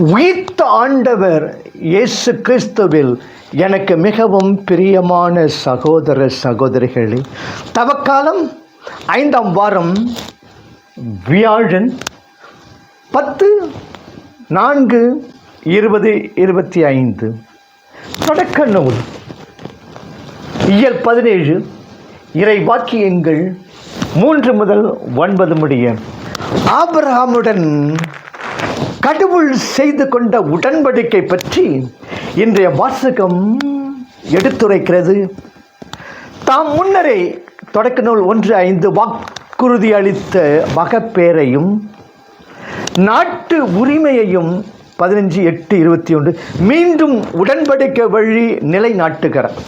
உயிர்த்த ஆண்டவர் இயேசு கிறிஸ்துவில் எனக்கு மிகவும் பிரியமான சகோதர சகோதரிகளே தவக்காலம் ஐந்தாம் வாரம் வியாழன் பத்து நான்கு இருபது இருபத்தி ஐந்து. தொடக்க நூல். இயல் பதினேழு. இறை வாக்கியங்கள் மூன்று முதல் ஒன்பது முடிய. ஆபிரஹாமுடன் கடவுள் செய்து கொண்ட உடன்படிக்கை பற்றி இன்றைய வாசகம் எடுத்துரைக்கிறது. தாம் முன்னரே தொடக்க நூல் ஒன்று ஐந்து வாக்குறுதி அளித்த மகப்பேரையும் நாட்டு உரிமையையும் பதினஞ்சு எட்டு இருபத்தி ஒன்று மீண்டும் உடன்படிக்கை வழி நிலைநாட்டுகிறார்.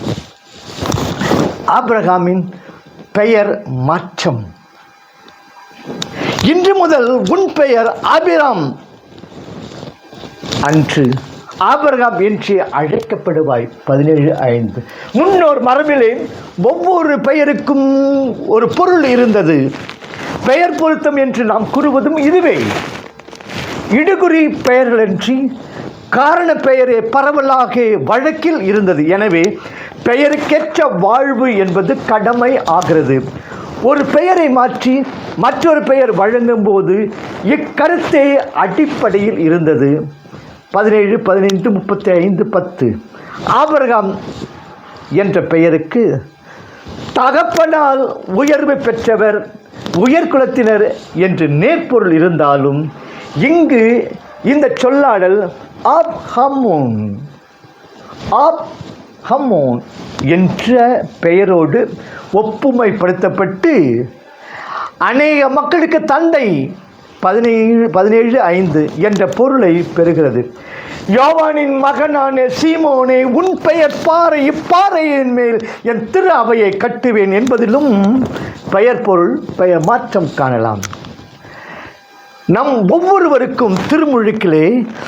ஆபிரகாமின் பெயர் மாற்றம். இன்று முதல் உன் பெயர் ஆபிராம் அன்று ஆபரகாம் என்று அழைக்கப்படுவாய். பதினேழு ஐந்து. முன்னோர் மரபிலே ஒவ்வொரு பெயருக்கும் ஒரு பொருள் இருந்தது. பெயர் பொருத்தம் என்று நாம் கூறுவதும் இதுவே. இடுகுறி பெயர்களன்றி காரண பெயரே பரவலாக வழக்கில் இருந்தது. எனவே பெயருக்கேற்ற வாழ்வு என்பது கடமை ஆகிறது. ஒரு பெயரை மாற்றி மற்றொரு பெயர் வழங்கும் போது இக்கருத்தே அடிப்படையில் இருந்தது. பதினேழு பதினைந்து முப்பத்தி ஐந்து பத்து. ஆபரகாம் என்ற பெயருக்கு தகப்பனால் உயர்வு பெற்றவர் உயர்குலத்தினர் என்று நேர்பொருள் இருந்தாலும் இங்கு இந்த சொல்லாடல் ஆப் ஹம்மோன் ஆப் ஹம்மோன் என்ற பெயரோடு ஒப்புமைப்படுத்தப்பட்டு அநேக மக்களுக்கு தந்தை பதினேழு பதினேழு ஐந்து என்ற பொருளை பெறுகிறது. யோவானின் மகனான சீமோனே உன் பெயர் பாறை இப்பாறையின் மேல் என் திரு அவையை கட்டுவேன் என்பதிலும் பெயர் பொருள் பெயர் மாற்றம் காணலாம். நம் ஒவ்வொருவருக்கும் திருமுழுக்கிலே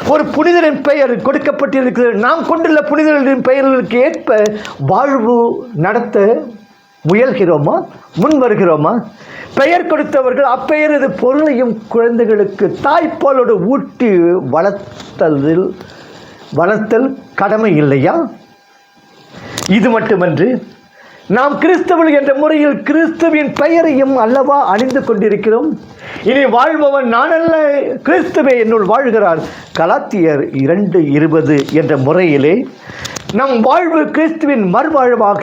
ஒரு புனிதரின் பெயர் கொடுக்கப்பட்டிருக்கிறது. நாம் கொண்டுள்ள புனிதர்களின் பெயர்களுக்கு ஏற்ப வாழ்வு நடத்த முயல்கிறோமா? முன் வருகிறோமா? பெயர் கொடுத்தவர்கள் அப்பெயரது பொருளையும் குழந்தைகளுக்கு தாய்ப்பாலோடு ஊட்டி வளர்த்ததில் வளர்த்தல் கடமை இல்லையா? இது மட்டுமன்று நாம் கிறிஸ்தவர்கள் என்ற முறையில் கிறிஸ்துவின் பெயரையும் அல்லவா அணிந்து கொண்டிருக்கிறோம்? இனி வாழ்பவன் நான் அல்ல கிறிஸ்துவே என்னுள் வாழ்கிறார். கலாத்தியர் இரண்டு இருபது என்ற முறையிலே நம் வாழ்வு கிறிஸ்துவின் மறுவாழ்வாக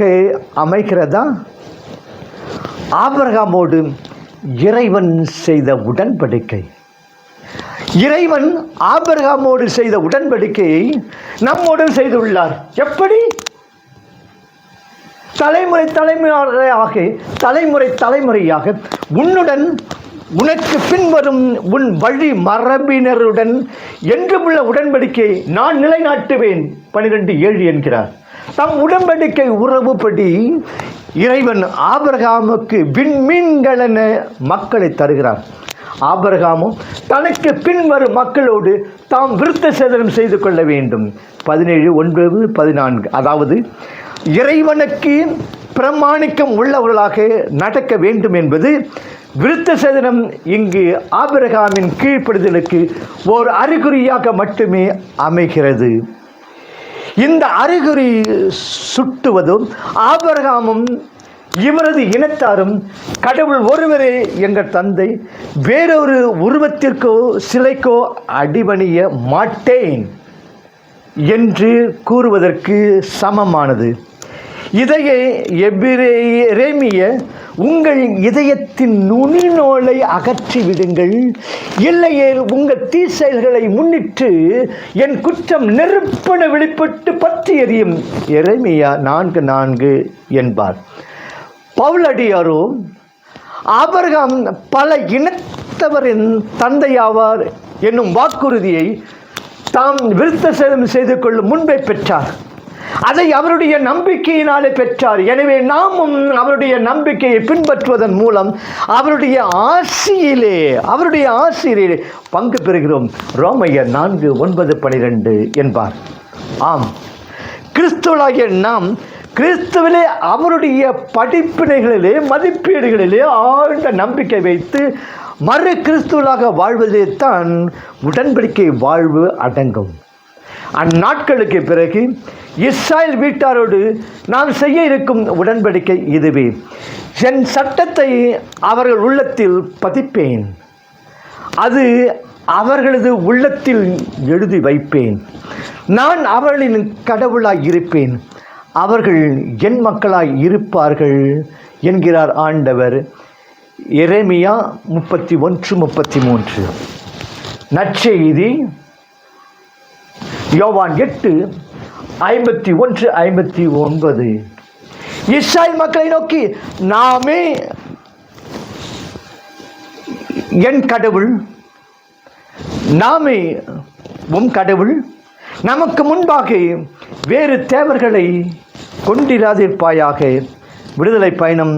அமைகிறதா? ஆபரகாமோடு இறைவன் செய்த உடன்படிக்கை. இறைவன் ஆபரகாமோடு செய்த உடன்படிக்கையை நம்மோடு செய்துள்ளார். எப்படி? தலைமுறை தலைமுறையாக தலைமுறை தலைமுறையாக உன்னுடன் உனக்கு பின்வரும் உன் வழி மரபினருடன் என்றுமுள்ள உடன்படிக்கையை நான் நிலைநாட்டுவேன். பனிரெண்டு ஏழு என்கிறார். தம் உடன்படிக்கை உறவுப்படி இறைவன் ஆபிரகாமுக்கு விண்மீன்களென மக்களை தருகிறார். ஆபரகாமும் தனக்கு பின்வரும் மக்களோடு தாம் விருத்த சேதனம் செய்து கொள்ள வேண்டும். பதினேழு ஒன்பது பதினான்கு. அதாவது இறைவனுக்கு பிரமாணிக்கம் உள்ளவர்களாக நடக்க வேண்டும் என்பது விருத்த சேதனம் இங்கு ஆபிரகாமின் கீழ்ப்படுதலுக்கு ஓர் அறிகுறியாக மட்டுமே அமைகிறது. இந்த அறிகுறி சுட்டுவதும் ஆபரகாமும் இவரது இனத்தாரும் கடவுள் ஒருவரே எங்கள் தந்தை வேறொரு உருவத்திற்கோ சிலைக்கோ அடிபணிய மாட்டேன் என்று கூறுவதற்கு சமமானது. இதையே எபிரேமிய உங்கள் இதயத்தின் நுனி நோலை அகற்றி விடுங்கள். இல்லையே உங்கள் தீ செயல்களை முன்னிட்டு என் குற்றம் நெருப்பென வெளிப்பட்டு பற்றி எறியும். எரேமியா நான்கு நான்கு என்பார். பவுலடியாரோ ஆபரகாம் பல இனத்தவரின் தந்தையாவார் என்னும் வாக்குறுதியை தாம் விருத்த சேதம் செய்து கொள்ளும் முன்பே பெற்றார். அதை அவருடைய நம்பிக்கையினாலே பெற்றார். எனவே நாமும் அவருடைய நம்பிக்கையை பின்பற்றுவதன் மூலம் அவருடைய ஆசியிலே அவருடைய ஆசியிலே பங்கு பெறுகிறோம். ரோமையர் நான்கு ஒன்பது பனிரெண்டு என்பார். ஆம். கிறிஸ்துவலாகிய நாம் கிறிஸ்துவிலே அவருடைய படிப்பினைகளிலே மதிப்பீடுகளிலே ஆழ்ந்த நம்பிக்கை வைத்து மறு கிறிஸ்துவலாக வாழ்வதே தான் உடன்படிக்கை வாழ்வு அடங்கும். அந்நாட்களுக்கு பிறகு இஸ்ராயல் வீட்டாரோடு நான் செய்ய இருக்கும் உடன்படிக்கை இதுவே. என் சட்டத்தை அவர்கள் உள்ளத்தில் பதிப்பேன். அது அவர்களது உள்ளத்தில் எழுதி வைப்பேன். நான் அவர்களின் கடவுளாய் இருப்பேன். அவர்கள் என் மக்களாய் இருப்பார்கள் என்கிறார் ஆண்டவர். எரேமியா முப்பத்தி ஒன்று முப்பத்தி மூன்று. நற்செய்தி யோவான் எட்டு ஐம்பத்தி ஒன்று ஐம்பத்தி ஒன்பது. இஸ்ராயல் மக்களை நோக்கி நாமே என் கடவுள் நாமே உம் கடவுள் நமக்கு முன்பாக வேறு தேவர்களை கொண்டிராதிருப்பாயாக. விடுதலை பயணம்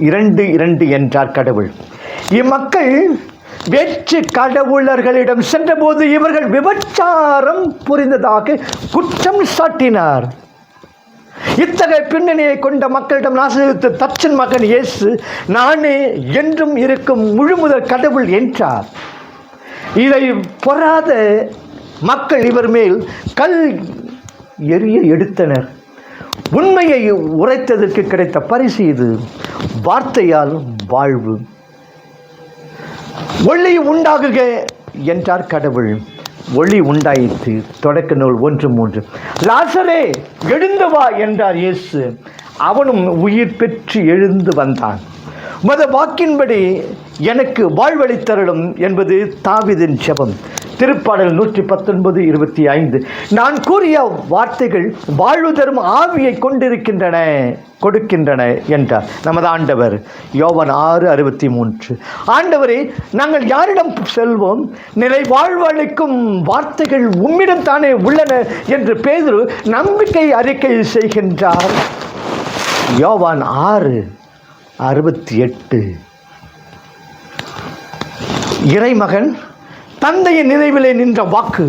இரண்டு இரண்டு என்றார் கடவுள். இம்மக்கள் வெற்றி கடவுளர்களிடம் சென்றபோது இவர்கள் விபச்சாரம் புரிந்ததாக குற்றம் சாட்டினார். இத்தகைய பின்னணியை கொண்ட மக்களிடம் நாசரித்து தச்சன் மகன் இயேசு நானே என்றும் இருக்கும் முழுமுதல் கடவுள் என்றார். இதை பொறாத மக்கள் இவர் மேல் கல் எரிய எடுத்தனர். உண்மையை உரைத்ததற்கு கிடைத்த பரிசு இது. வார்த்தையால் வாழ்வு. ஒளி உண்டாகுக என்றார் கடவுள். ஒளி உண்டாயிற்று. தொடக்க நூல் ஒன்று மூன்று. லாசரே எழுந்து வா என்றார் இயேசு. அவனும் உயிர் பெற்று எழுந்து வந்தான். மத வாக்கின்படி எனக்கு வாழ்வளித்தருளும் என்பது தாவிதின் ஜபம். திருப்பாடல் நூற்றி பத்தொன்பது இருபத்தி ஐந்து. நான் கூறிய வார்த்தைகள் வாழ்வு தரும் ஆவியை கொண்டிருக்கின்றன கொடுக்கின்றன என்றார். நமது ஆண்டவர் யோவன் ஆறு அறுபத்தி மூன்று. ஆண்டவரே நாங்கள் யாரிடம் செல்வோம்? நிலை வாழ்வளிக்கும் வார்த்தைகள் உம்மிடம் தானே உள்ளன என்று பேதுரு நம்பிக்கை அறிக்கை செய்கின்றார். யோவான் ஆறு அறுபத்தி எட்டு. இறைமகன் தந்தையின் நினைவிலே நின்ற வாக்கு.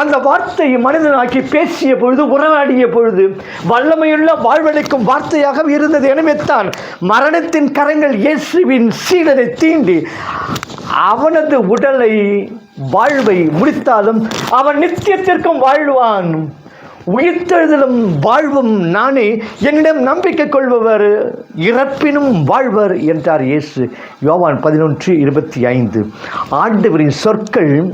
அந்த வார்த்தையை மனிதனாக்கி பேசிய பொழுது உறவாடிய பொழுது வல்லமையுள்ள வாழ்வளிக்கும் வார்த்தையாக இருந்தது. எனவேத்தான் மரணத்தின் கரங்கள் இயேசுவின் சீடரை தீண்டி அவனது உடலை வாழ்வை முடித்தாலும் அவன் நித்தியத்திற்கும் வாழ்வான். உயிர்த்தெழுதலும் வாழ்வும் நானே. என்னிடம் நம்பிக்கை கொள்பவர் இறப்பினும் வாழ்வர் என்றார் இயேசு. யோவான் பதினொன்று இருபத்தி ஐந்து. ஆண்டவரின் சொற்கள்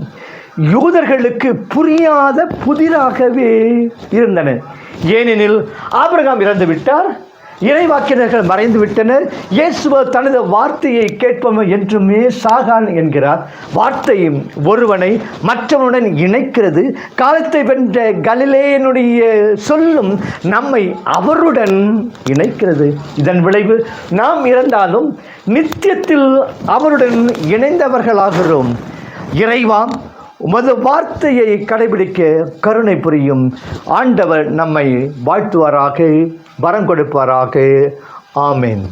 யூதர்களுக்கு புரியாத புதிராகவே இருந்தன. ஏனெனில் ஆபிரகாம் இறந்து விட்டார் இறைவாக்கினர்கள் மறைந்து விட்டனர் இயேசுவர் தனது வார்த்தையை கேட்பவன் என்றுமே சாகான் என்கிறார். வார்த்தையும் ஒருவனை மற்றவனுடன் இணைக்கிறது. காலத்தை வென்ற கலிலேயனுடைய சொல்லும் நம்மை அவருடன் இணைக்கிறது. இதன் விளைவு நாம் இறந்தாலும் நித்தியத்தில் அவருடன் இணைந்தவர்களாகிறோம். இறைவாம் உமது வார்த்தையை கடைபிடிக்க கருணை புரியும். ஆண்டவர் நம்மை வாழ்த்துவாராக. வரம் கொடுப்பாராக. ஆமென்.